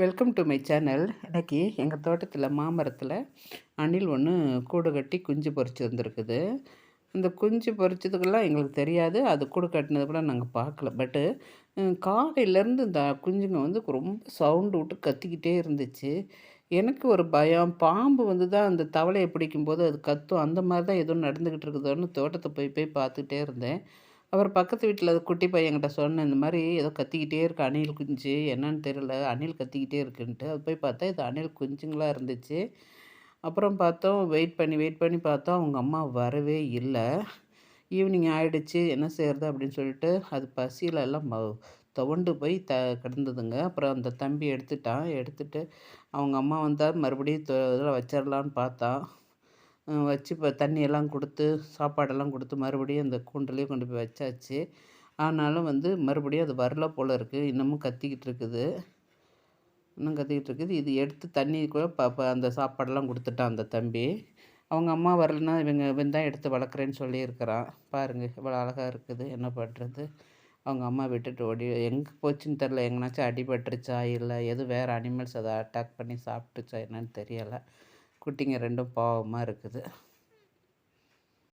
Welcome to my channel இன்றைக்கி எங்கள் தோட்டத்தில் மாமரத்தில் அணில் ஒன்று கூடு கட்டி குஞ்சு பொறிச்சு வந்துருக்குது. அந்த குஞ்சு பொறிச்சதுக்கெல்லாம் எங்களுக்கு தெரியாது. அது கூடு கட்டினது கூட நாங்கள் பார்க்கல. பட்டு காலையிலேருந்து இந்த குஞ்சுங்க வந்து ரொம்ப சவுண்டு விட்டு கத்திக்கிட்டே இருந்துச்சு. எனக்கு ஒரு பயம். பாம்பு வந்து தான் அந்த தவளையை பிடிக்கும்போது அது கத்தும். அந்த மாதிரி தான் எதுவும் நடந்துக்கிட்டு இருக்குதோன்னு தோட்டத்தை போய் போய் பார்த்துக்கிட்டே இருந்தேன். அப்புறம் பக்கத்து வீட்டில் அது குட்டி பையன்கிட்ட சொன்னேன் இந்த மாதிரி ஏதோ கத்திக்கிட்டே இருக்கு அணில் குஞ்சு. என்னன்னு தெரியல அணில் கத்திக்கிட்டே இருக்குன்ட்டு. அது போய் பார்த்தா இது அணில் குஞ்சுங்களாக இருந்துச்சு. அப்புறம் பார்த்தோம் வெயிட் பண்ணி வெயிட் பண்ணி பார்த்தோம் அவங்க அம்மா வரவே இல்லை. ஈவினிங் ஆகிடுச்சு என்ன செய்கிறது அப்படின்னு சொல்லிட்டு அது பசியில் எல்லாம் துவண்டு போய் த கிடந்ததுங்க. அப்புறம் அந்த தம்பி எடுத்துட்டான். எடுத்துட்டு அவங்க அம்மா வந்தால் மறுபடியும் இதில் வச்சிடலான்னு பார்த்தான். வச்சு இப்போ தண்ணியெல்லாம் கொடுத்து சாப்பாடெல்லாம் கொடுத்து மறுபடியும் அந்த கூண்டுலேயே கொண்டு போய் வச்சாச்சு. ஆனாலும் வந்து மறுபடியும் அது வரல போல் இருக்குது இன்னமும் கத்திக்கிட்டு இருக்குது. இன்னும் கத்திக்கிட்டு இருக்குது. இது எடுத்து தண்ணி கூட ப அந்த சாப்பாடெல்லாம் கொடுத்துட்டான் அந்த தம்பி. அவங்க அம்மா வரலன்னா இவங்க இவன் தான் எடுத்து வளர்க்குறேன்னு சொல்லியிருக்கிறான். பாருங்கள் இவ்வளோ அழகாக இருக்குது. என்ன பண்ணுறது அவங்க அம்மா விட்டுட்டு ஓடி எங்கே போச்சுன்னு தெரில எங்கனாச்சும் அடிபட்டுருச்சா இல்லை எதுவும் வேறு அனிமல்ஸ் அதை அட்டாக் பண்ணி சாப்பிட்டுச்சா என்னன்னு தெரியலை. குட்டிங்க ரெண்டும் பாவமாக இருக்குது.